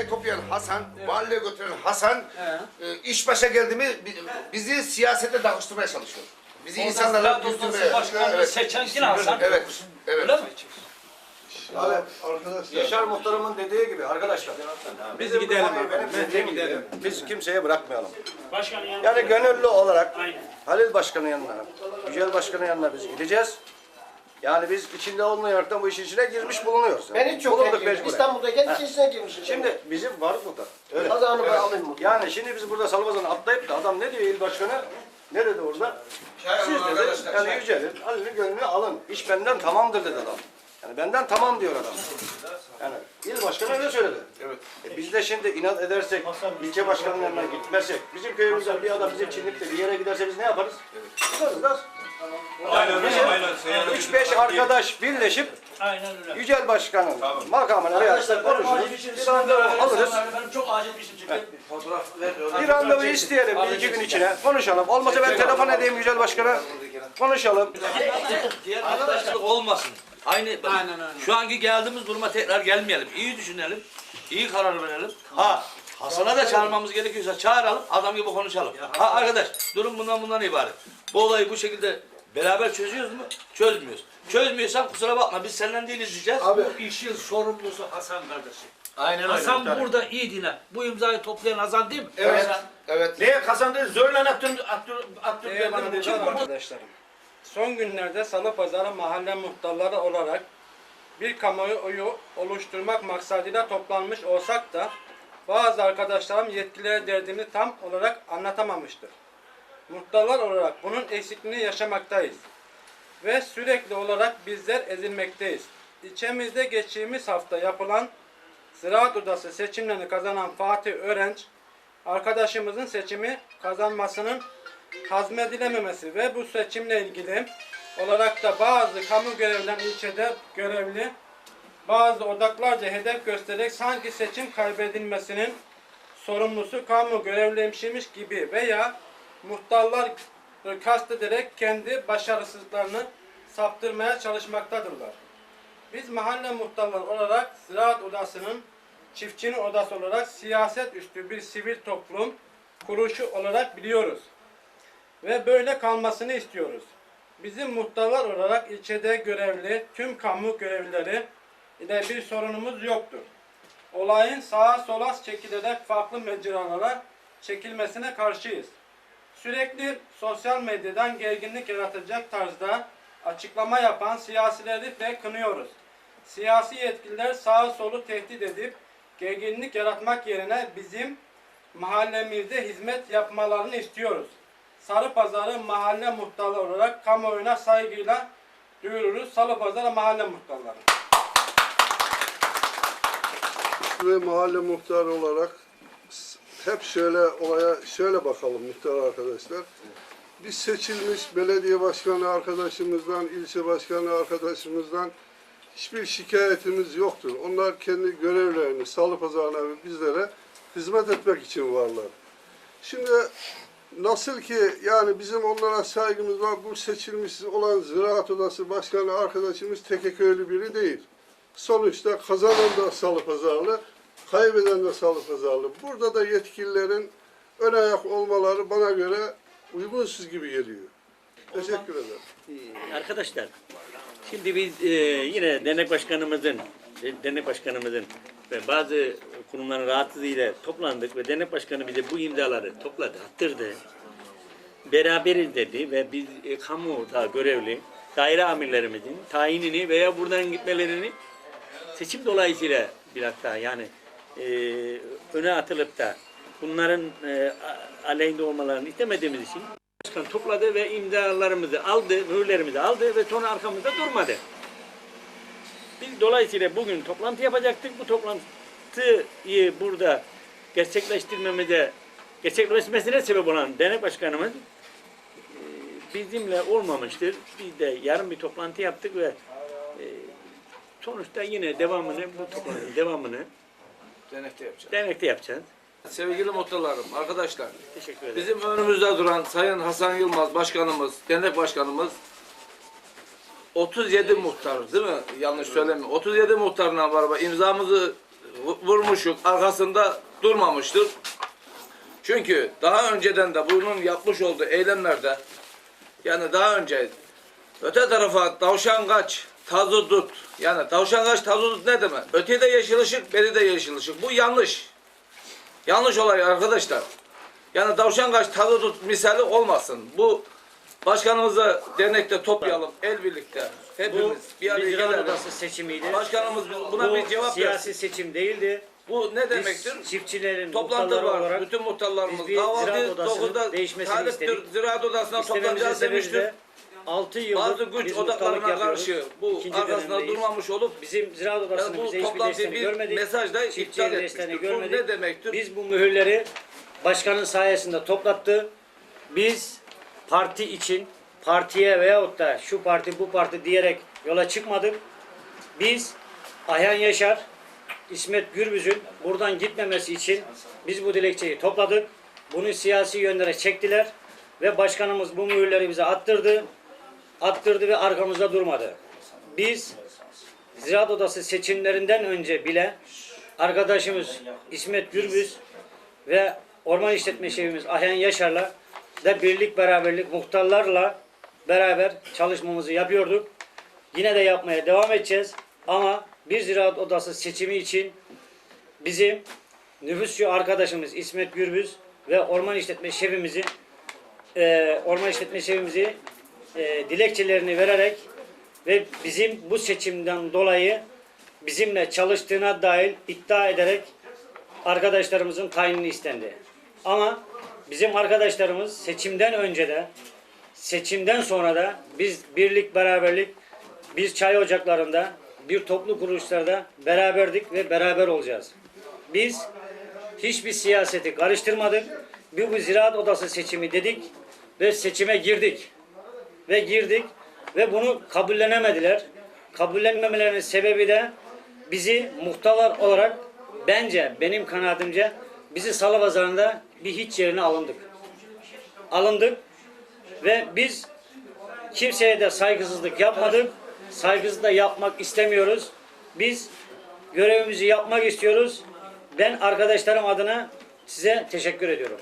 parayı toplayan Hasan, mahalleye götüren Hasan, e, iş başa geldi mi bi- bizi siyasete takıştırmaya çalışıyor. Bizi insanlara güldürmeye. Başkanlığı Evet, seçen kim Hasan? evet, evet. Öyle mi? Yani arkadaşlar Yaşar Muhtarım'ın dediği gibi arkadaşlar. Biz gidelim. Dediğim gibi biz kimseye bırakmayalım. Başkanın. Yani gönüllü olarak Aynen. Halil Başkan'ın yanına, Yücel Başkan'ın yanına biz gideceğiz. Yani biz içinde olmayarak bu işin içine girmiş bulunuyoruz. Ben hiç çok Bulunduk mecburen. İstanbul'dayken içerisine girmişim. Şimdi bizim var burada. Öyle. Kazanı ben alayım mı? Yani şimdi biz burada Salvazan'ı atlayıp da adam ne diyor il başkanı? Ne dedi orada? Siz dedi, yani Yücel'in, Halil'in gönlünü alın. İş benden tamamdır dedi adam. Yani benden tamam diyor adam. Yani il başkanı öyle söyledi. Evet. E biz de şimdi inat edersek, ilçe başkanının yanına gitmezsek, bizim köyümüzden bir adam bizim Çinlik'te bir yere giderse biz ne yaparız? Gidiyoruz da. 3-5 arkadaş birleşip Aynen öyle. Yücel Başkan'ın makamına veya işte konuşuruz. Bir randevu alırız. Benim çok acil bir işim çıktı. Bir randevu isteyelim bir iki gün içine. Konuşalım. Olmasa ben telefon edeyim Yücel Başkan'a. Konuşalım. Diğer arkadaşlık olmasın. Aynı şu anki geldiğimiz duruma tekrar gelmeyelim. İyi düşünelim. iyi karar verelim. Ha Hasan'a da çağırmamız gerekiyorsa çağıralım. Adam gibi konuşalım. Ha arkadaş durum bundan bundan ibaret. Bu olayı bu şekilde beraber çözüyoruz mu? Çözmüyoruz. Çözmüyorsan kusura bakma biz senden değiliz diyeceğiz. Bu işin sorumlusu Hasan kardeşim. Aynen öyle. Hasan burada iyi dinle. Bu imzayı toplayan Hasan değil mi? Evet. Evet. Neye kazandı? Zorla Abdül Abdül Değerli bana dedi. arkadaşlarım, son günlerde Salı Pazarı mahalle muhtarları olarak bir kamuoyu oluşturmak maksadıyla toplanmış olsak da bazı arkadaşlarım yetkililere derdini tam olarak anlatamamıştır. Muhtarlar olarak bunun eksikliğini yaşamaktayız ve sürekli olarak bizler ezilmekteyiz. İlçemizde geçtiğimiz hafta yapılan Ziraat Odası seçimlerini kazanan Fatih Örenç, arkadaşımızın seçimi kazanmasının hazmedilememesi ve bu seçimle ilgili olarak da bazı kamu görevlilerin ilçede görevli bazı odaklarca hedef göstererek sanki seçim kaybedilmesinin sorumlusu kamu görevliymişmiş gibi veya muhtarlar kastederek kendi başarısızlıklarını saptırmaya çalışmaktadırlar. Biz mahalle muhtarları olarak Ziraat Odası'nın çiftçinin odası olarak siyaset üstü bir sivil toplum kuruluşu olarak biliyoruz. Ve böyle kalmasını istiyoruz. Bizim muhtarlar olarak ilçede görevli tüm kamu görevlileri ile bir sorunumuz yoktur. Olayın sağa sola çekilerek farklı mecralara çekilmesine karşıyız. Sürekli sosyal medyadan gerginlik yaratacak tarzda açıklama yapan siyasileri de kınıyoruz. Siyasi yetkililer sağa solu tehdit edip gerginlik yaratmak yerine bizim mahallemizde hizmet yapmalarını istiyoruz. Sarı Pazarı mahalle muhtarları olarak kamuoyuna saygıyla duyururuz. Salı Pazarı mahalle muhtarları. ve mahalle muhtarı olarak hep şöyle olaya şöyle bakalım muhtar arkadaşlar. Biz seçilmiş belediye başkanı arkadaşımızdan, ilçe başkanı arkadaşımızdan hiçbir şikayetimiz yoktur. Onlar kendi görevlerini salı pazarına ve bizlere hizmet etmek için varlar. Şimdi nasıl ki yani bizim onlara saygımız var. Bu seçilmiş olan Ziraat Odası Başkanı arkadaşımız Tekeköylü biri değil. Sonuçta kazanan da salı pazarlı, kaybeden de salı pazarlı. Burada da yetkililerin ön ayak olmaları bana göre uygunsuz gibi geliyor. Teşekkür ederim. Arkadaşlar, şimdi biz e, yine dernek başkanımızın, de- dernek başkanımızın ve bazı kurumların rahatsızlığıyla toplandık ve dernek başkanı bize bu imzaları topladı, attırdı. Beraberiz dedi ve biz e, kamuda görevli daire amirlerimizin tayinini veya buradan gitmelerini seçim dolayısıyla bir hatta yani e, öne atılıp da bunların e, aleyhinde olmalarını istemediğimiz için Başkan topladı ve imzalarımızı aldı, mühürlerimizi aldı ve sonra arkamızda durmadı. Biz dolayısıyla bugün toplantı yapacaktık. Bu toplantıyı burada gerçekleştirmemize, gerçekleşmesine sebep olan dernek başkanımız e, bizimle olmamıştır. Biz de yarın bir toplantı yaptık ve e, sonuçta yine devamını, bu toplantının devamını Denekte yapacağız. dernekte yapacağız. Sevgili muhtarlarım, arkadaşlar. Teşekkür ederim. Bizim önümüzde duran Sayın Hasan Yılmaz Başkanımız, dernek başkanımız 37 muhtar değil mi? Yanlış söylemiyorum. 37 muhtarla beraber imzamızı vu- vurmuşuk, arkasında durmamıştır. Çünkü daha önceden de bunun yapmış olduğu eylemlerde yani daha önce öte tarafa tavşan kaç, tazı tut. Yani tavşan kaç, tazı tut ne demek? Ötede yeşil ışık, beri de yeşil ışık. Bu yanlış. Yanlış olay arkadaşlar. Yani tavşan kaç, tazı tut misali olmasın. Bu başkanımızı dernekte toplayalım el birlikte. Bu Hepimiz bir bir araya gelelim. odası seçimiydi. Başkanımız buna Bu bir cevap siyasi versin. seçim değildi. Bu ne Biz demektir? çiftçilerin Toplantı var. olarak Bütün muhtarlarımız biz kahvaltı odasının 9'da değişmesini taliptir. istedik. Ziraat odasına toplanacağız demiştir. de 6 yıldır Bazı güç biz muhtarlık odaklarına yapıyoruz. karşı bu İkinci arkasında dönemdeyiz. durmamış olup Bizim ziraat odasının yani bu bize hiçbir toplantıyı desteğini bir görmedik. Çiftçiye iptal desteğini etmiştir. Bu görmedik. ne demektir? Biz bu mühürleri başkanın sayesinde toplattı. Biz parti için partiye veyahut da şu parti bu parti diyerek yola çıkmadık. Biz Ayhan Yaşar, İsmet Gürbüz'ün buradan gitmemesi için biz bu dilekçeyi topladık. Bunu siyasi yönlere çektiler ve başkanımız bu mühürleri bize attırdı. Attırdı ve arkamızda durmadı. Biz Ziraat Odası seçimlerinden önce bile arkadaşımız İsmet Gürbüz ve Orman İşletme Şefimiz Ayhan Yaşar'la da birlik beraberlik muhtarlarla beraber çalışmamızı yapıyorduk. Yine de yapmaya devam edeceğiz. Ama bir ziraat odası seçimi için bizim nüfusçu arkadaşımız İsmet Gürbüz ve orman işletme şefimizin e, orman işletme şefimizi e, dilekçelerini vererek ve bizim bu seçimden dolayı bizimle çalıştığına dair iddia ederek arkadaşlarımızın tayinini istendi. Ama bizim arkadaşlarımız seçimden önce de seçimden sonra da biz birlik beraberlik biz çay ocaklarında bir toplu kuruluşlarda beraberdik ve beraber olacağız. Biz hiçbir siyaseti karıştırmadık. Bir bu ziraat odası seçimi dedik ve seçime girdik. Ve girdik ve bunu kabullenemediler. Kabullenmemelerinin sebebi de bizi muhtarlar olarak bence benim kanaatimce bizi salı pazarında bir hiç yerine alındık. Alındık ve biz kimseye de saygısızlık yapmadık. Saygısızlık da yapmak istemiyoruz. Biz görevimizi yapmak istiyoruz. Ben arkadaşlarım adına size teşekkür ediyorum.